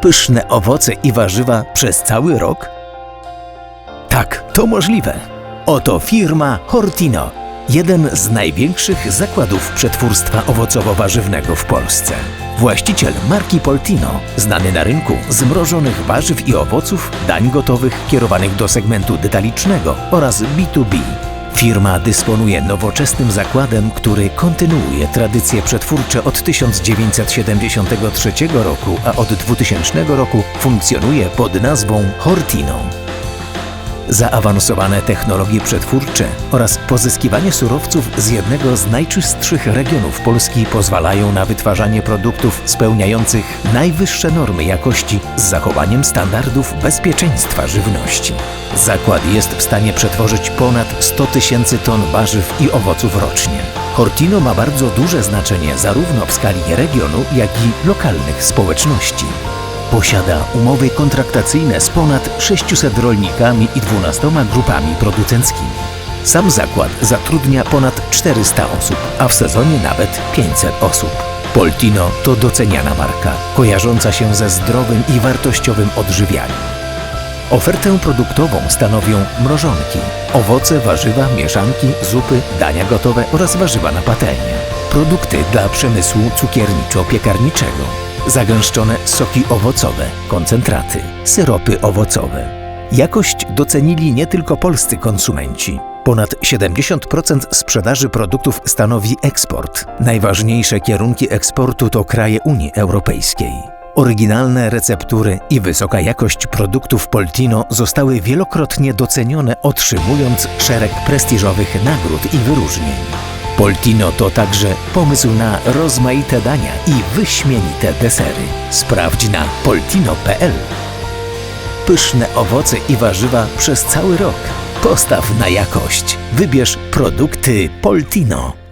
Pyszne owoce i warzywa przez cały rok? Tak, to możliwe. Oto firma Hortino, jeden z największych zakładów przetwórstwa owocowo-warzywnego w Polsce. Właściciel marki Poltino, znany na rynku z mrożonych warzyw i owoców, dań gotowych kierowanych do segmentu detalicznego oraz B2B. Firma dysponuje nowoczesnym zakładem, który kontynuuje tradycje przetwórcze od 1973 roku, a od 2000 roku funkcjonuje pod nazwą Hortino. Zaawansowane technologie przetwórcze oraz pozyskiwanie surowców z jednego z najczystszych regionów Polski pozwalają na wytwarzanie produktów spełniających najwyższe normy jakości z zachowaniem standardów bezpieczeństwa żywności. Zakład jest w stanie przetworzyć ponad 100 tysięcy ton warzyw i owoców rocznie. Hortino ma bardzo duże znaczenie zarówno w skali regionu, jak i lokalnych społeczności. Posiada umowy kontraktacyjne z ponad 600 rolnikami i 12 grupami producenckimi. Sam zakład zatrudnia ponad 400 osób, a w sezonie nawet 500 osób. Poltino to doceniana marka, kojarząca się ze zdrowym i wartościowym odżywianiem. Ofertę produktową stanowią mrożonki, owoce, warzywa, mieszanki, zupy, dania gotowe oraz warzywa na patelnię. Produkty dla przemysłu cukierniczo-piekarniczego, zagęszczone soki owocowe, koncentraty, syropy owocowe. Jakość docenili nie tylko polscy konsumenci. Ponad 70% sprzedaży produktów stanowi eksport. Najważniejsze kierunki eksportu to kraje Unii Europejskiej. Oryginalne receptury i wysoka jakość produktów Poltino zostały wielokrotnie docenione, otrzymując szereg prestiżowych nagród i wyróżnień. Poltino to także pomysł na rozmaite dania i wyśmienite desery. Sprawdź na poltino.pl. Pyszne owoce i warzywa przez cały rok. Postaw na jakość. Wybierz produkty Poltino.